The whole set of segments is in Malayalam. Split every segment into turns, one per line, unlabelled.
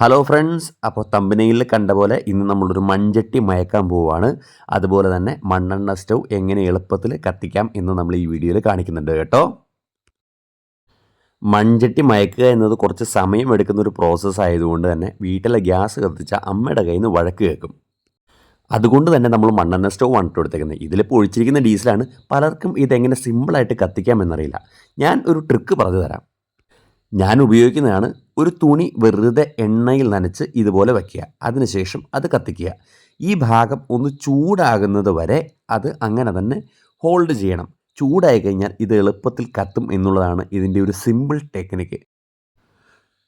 ഹലോ ഫ്രണ്ട്സ് അപ്പോൾ തമ്പനയിൽ കണ്ട പോലെ ഇന്ന് നമ്മളൊരു മൺചട്ടി മയക്കാൻ പോവുകയാണ് അതുപോലെ തന്നെ മണ്ണെണ്ണ സ്റ്റൗ എങ്ങനെ എളുപ്പത്തിൽ കത്തിക്കാം എന്ന് നമ്മൾ ഈ വീഡിയോയിൽ കാണിക്കുന്നുണ്ട് കേട്ടോ. മൺചട്ടി മയക്കുക എന്നത് കുറച്ച് സമയം എടുക്കുന്ന ഒരു പ്രോസസ്സ് ആയതുകൊണ്ട് തന്നെ വീട്ടിലെ ഗ്യാസ് കത്തിച്ച അമ്മയുടെ കയ്യിൽ നിന്ന് വഴക്ക് കേൾക്കും. അതുകൊണ്ട് തന്നെ നമ്മൾ മണ്ണെണ്ണ സ്റ്റൗ ആണ് കൊടുത്തേക്കുന്നത്. ഇതിലിപ്പോൾ ഒഴിച്ചിരിക്കുന്ന ഡീസലാണ്. പലർക്കും ഇതെങ്ങനെ സിമ്പിളായിട്ട് കത്തിക്കാമെന്നറിയില്ല ഞാൻ ഒരു ട്രിക്ക് പറഞ്ഞു തരാം. ഞാൻ ഉപയോഗിക്കുന്നതാണ് ഒരു തുണി വെറുതെ എണ്ണയിൽ നനച്ച് ഇതുപോലെ വയ്ക്കുക. അതിനുശേഷം അത് കത്തിക്കുക. ഈ ഭാഗം ഒന്ന് ചൂടാകുന്നത് വരെ അത് അങ്ങനെ തന്നെ ഹോൾഡ് ചെയ്യണം. ചൂടായി കഴിഞ്ഞാൽ ഇത് എളുപ്പത്തിൽ കത്തും എന്നുള്ളതാണ് ഇതിന്റെ ഒരു സിമ്പിൾ ടെക്നിക്ക്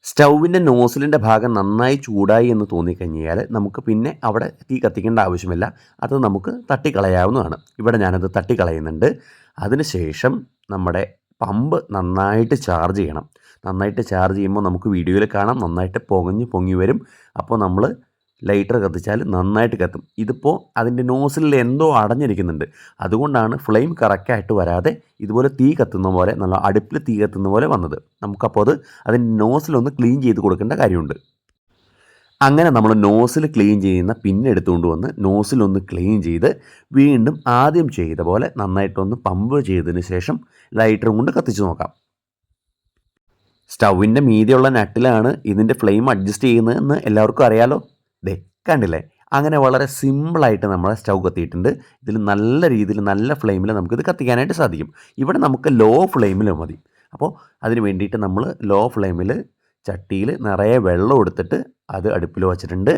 സ്റ്റൗവിന്റെ നോസിലിന്റെ ഭാഗം നന്നായി ചൂടായി എന്ന് തോന്നിക്കഴിഞ്ഞാൽ നമുക്ക് പിന്നെ അവിടെ തീ കത്തിക്കേണ്ട ആവശ്യമില്ല. അത് നമുക്ക് തട്ടിക്കളയാവുന്നതാണ്. ഇവിടെ ഞാനത് തട്ടിക്കളയുന്നുണ്ട്. അതിനുശേഷം നമ്മുടെ പമ്പ് നന്നായിട്ട് ചാർജ് ചെയ്യണം. നന്നായിട്ട് ചാർജ് ചെയ്യുമ്പോൾ നമുക്ക് വീഡിയോയിൽ കാണാം. നന്നായിട്ട് പൊങ്ങഞ്ഞ് പൊങ്ങി വരും. അപ്പോൾ നമ്മൾ ലൈറ്റർ കത്തിച്ചാൽ നന്നായിട്ട് കത്തും. ഇതിപ്പോൾ അതിന്റെ നോസിലിൽ എന്തോ അടഞ്ഞിരിക്കുന്നുണ്ട്. അതുകൊണ്ടാണ് ഫ്ലെയിം കറക്റ്റായിട്ട് വരാതെ ഇതുപോലെ തീ കത്തുന്ന പോലെ നല്ല അടുപ്പിൽ തീ കത്തുന്ന പോലെ വന്നത്. നമുക്കപ്പോൾ അത് അതിന്റെ നോസിലൊന്ന് ക്ലീൻ ചെയ്ത് കൊടുക്കേണ്ട കാര്യമുണ്ട്. അങ്ങനെ നമ്മൾ നോസിൽ ക്ലീൻ ചെയ്യുന്ന പിന്നെ എടുത്തുകൊണ്ട് വന്ന് നോസിലൊന്ന് ക്ലീൻ ചെയ്ത് വീണ്ടും ആദ്യം ചെയ്ത പോലെ നന്നായിട്ടൊന്ന് പമ്പ് ചെയ്തതിന് ശേഷം ലൈറ്ററും കൊണ്ട് കത്തിച്ച് നോക്കാം. സ്റ്റൗവിന്റെ മീതിയുള്ള നട്ടിലാണ് ഇതിന്റെ ഫ്ലെയിം അഡ്ജസ്റ്റ് ചെയ്യുന്നതെന്ന് എല്ലാവർക്കും അറിയാലോ. ദേ കണ്ടില്ലേ? അങ്ങനെ വളരെ സിമ്പിളായിട്ട് നമ്മൾ സ്റ്റൗ കത്തിയിട്ടുണ്ട്. ഇതിൽ നല്ല രീതിയിൽ നല്ല ഫ്ലെയിമിൽ നമുക്കിത് കത്തിക്കാനായിട്ട് സാധിക്കും. ഇവിടെ നമുക്ക് ലോ ഫ്ലെയിമിൽ മതി. അപ്പോൾ അതിന് വേണ്ടിയിട്ട് നമ്മൾ ലോ ഫ്ലെയിമിൽ ചട്ടിയിൽ നിറയെ വെള്ളം എടുത്തിട്ട് അത് അടുപ്പിൽ വച്ചിട്ടുണ്ട്.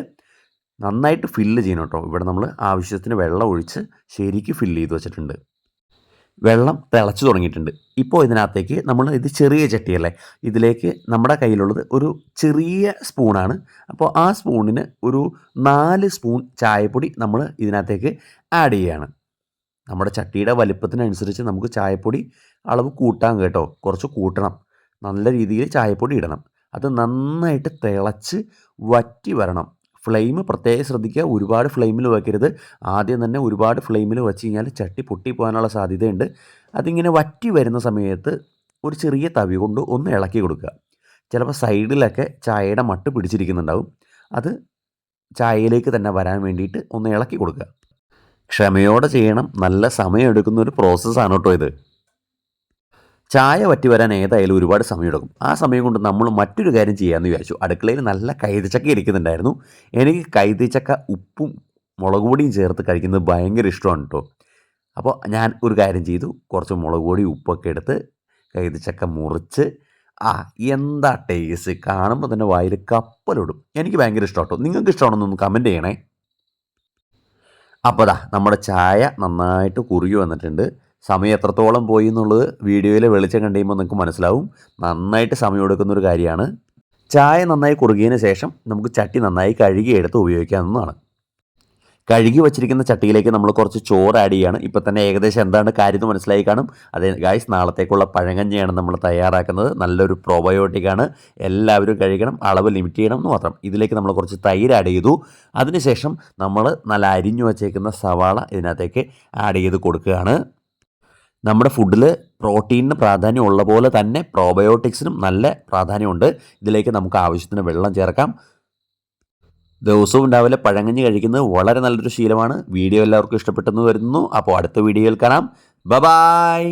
നന്നായിട്ട് ഫില്ല് ചെയ്യണം കേട്ടോ. ഇവിടെ നമ്മൾ ആവശ്യത്തിന് വെള്ളം ഒഴിച്ച് ശരിക്ക് ഫില്ല് ചെയ്ത് വെച്ചിട്ടുണ്ട്. വെള്ളം തിളച്ച് തുടങ്ങിയിട്ടുണ്ട്. ഇപ്പോൾ ഇതിനകത്തേക്ക് നമ്മൾ ഇത് ചെറിയ ചട്ടിയല്ലേ? ഇതിലേക്ക് നമ്മുടെ കയ്യിലുള്ളത് ഒരു ചെറിയ സ്പൂണാണ്. അപ്പോൾ ആ സ്പൂണിന് ഒരു നാല് സ്പൂൺ ചായപ്പൊടി നമ്മൾ ഇതിനകത്തേക്ക് ആഡ് ചെയ്യുകയാണ് നമ്മുടെ ചട്ടിയുടെ വലിപ്പത്തിനനുസരിച്ച് നമുക്ക് ചായപ്പൊടി അളവ് കൂട്ടാൻ കേട്ടോ. കുറച്ച് കൂട്ടണം. നല്ല രീതിയിൽ ചായപ്പൊടി ഇടണം. അത് നന്നായിട്ട് തിളച്ച് വറ്റി വരണം. ഫ്ലെയിം പ്രത്യേകം ശ്രദ്ധിക്കുക. ഒരുപാട് ഫ്ലെയിമിൽ വയ്ക്കരുത് ആദ്യം തന്നെ ഒരുപാട് ഫ്ലെയിമിൽ വെച്ച് കഴിഞ്ഞാൽ ചട്ടി പൊട്ടിപ്പോകാനുള്ള സാധ്യതയുണ്ട്. അതിങ്ങനെ വറ്റി വരുന്ന സമയത്ത് ഒരു ചെറിയ തവി കൊണ്ട് ഒന്ന് ഇളക്കി കൊടുക്കുക. ചിലപ്പോൾ സൈഡിലൊക്കെ ചായയുടെ മട്ട് പിടിച്ചിരിക്കുന്നുണ്ടാവും. അത് ചായയിലേക്ക് തന്നെ വരാൻ വേണ്ടിയിട്ട് ഒന്ന് ഇളക്കി കൊടുക്കുക. ക്ഷമയോടെ ചെയ്യണം. നല്ല സമയം എടുക്കുന്ന ഒരു പ്രോസസ്സാണ് കേട്ടോ ഇത്. ചായ വറ്റി വരാൻ ഏതായാലും ഒരുപാട് സമയമെടുക്കും. ആ സമയം കൊണ്ട് നമ്മൾ മറ്റൊരു കാര്യം ചെയ്യാമെന്ന് വിചാരിച്ചു. അടുക്കളയിൽ നല്ല കൈതച്ചക്ക ഇരിക്കുന്നുണ്ടായിരുന്നു. എനിക്ക് കൈതച്ചക്ക ഉപ്പും മുളക് പൊടിയും ചേർത്ത് കഴിക്കുന്നത് ഭയങ്കര ഇഷ്ടമാണ് കേട്ടോ. അപ്പോൾ ഞാൻ ഒരു കാര്യം ചെയ്തു. കുറച്ച് മുളക് പൊടി ഉപ്പൊക്കെ എടുത്ത് കൈതച്ചക്ക മുറിച്ച് ആ എന്താ ടേസ്റ്റ് കാണുമ്പോൾ തന്നെ വായിൽ കപ്പലിടും. എനിക്ക് ഭയങ്കര ഇഷ്ടം കേട്ടോ. നിങ്ങൾക്ക് ഇഷ്ടമാണെന്നൊന്ന് കമന്റ് ചെയ്യണേ. അപ്പോൾ ദാ നമ്മുടെ ചായ നന്നായിട്ട് കുറുകി വന്നിട്ടുണ്ട്. സമയം എത്രത്തോളം പോയി എന്നുള്ളത് വീഡിയോയിലെ വെളിച്ചം കണ്ടുകഴിയുമ്പോൾ നിങ്ങൾക്ക് മനസ്സിലാവും. നന്നായിട്ട് സമയം എടുക്കുന്ന ഒരു കാര്യമാണ്. ചായ നന്നായി കുറുകിയതിന് ശേഷം നമുക്ക് ചട്ടി നന്നായി കഴുകി എടുത്ത് ഉപയോഗിക്കാവുന്നതാണ് കഴുകി വച്ചിരിക്കുന്ന ചട്ടിയിലേക്ക് നമ്മൾ കുറച്ച് ചോറ് ആഡ് ചെയ്യാണ്. ഇപ്പം തന്നെ ഏകദേശം എന്താണ് കാര്യം എന്ന് മനസ്സിലായി കാണും. അതെ ഗായ്സ് നാളത്തേക്കുള്ള പഴങ്കഞ്ഞിയാണ് നമ്മൾ തയ്യാറാക്കുന്നത്. നല്ലൊരു പ്രോബയോട്ടിക്കാണ് എല്ലാവരും കഴിക്കണം അളവ് ലിമിറ്റ് ചെയ്യണം എന്ന് മാത്രം. ഇതിലേക്ക് നമ്മൾ കുറച്ച് തൈര് ആഡ് ചെയ്തു. അതിനുശേഷം നമ്മൾ നല്ല അരിഞ്ഞു വച്ചേക്കുന്ന സവാള ഇതിനകത്തേക്ക് ആഡ് ചെയ്ത് കൊടുക്കുകയാണ്. നമ്മുടെ ഫുഡിൽ പ്രോട്ടീനിന് പ്രാധാന്യം ഉള്ള പോലെ തന്നെ പ്രോബയോട്ടിക്സിനും നല്ല പ്രാധാന്യമുണ്ട്. ഇതിലേക്ക് നമുക്ക് ആവശ്യത്തിന് വെള്ളം ചേർക്കാം. ദിവസവും രാവിലെ പഴങ്കഞ്ഞി കഴിക്കുന്നത് വളരെ നല്ലൊരു ശീലമാണ്. വീഡിയോ എല്ലാവർക്കും ഇഷ്ടപ്പെട്ടെന്ന് വരുന്നു അപ്പോൾ അടുത്ത വീഡിയോയിൽ കാണാം. ബ ബായ്